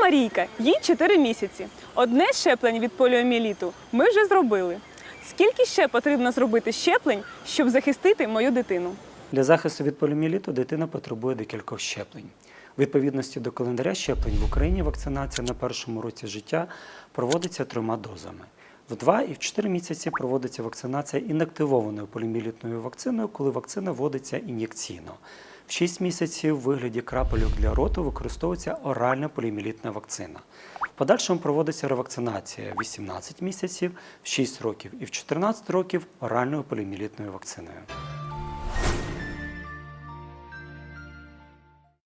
Марійка, їй 4 місяці. Одне щеплення від поліоміеліту ми вже зробили. Скільки ще потрібно зробити щеплень, щоб захистити мою дитину? Для захисту від поліоміеліту дитина потребує декількох щеплень. Відповідності до календаря щеплень в Україні вакцинація на першому році життя проводиться трьома дозами. В 2 і в 4 місяці проводиться вакцинація інактивованою поліоміелітною вакциною, коли вакцина вводиться ін'єкційно. В 6 місяців в вигляді крапельок для роту використовується оральна поліомілітна вакцина. В подальшому проводиться ревакцинація в 18 місяців, в 6 років і в 14 років оральною поліомілітною вакциною.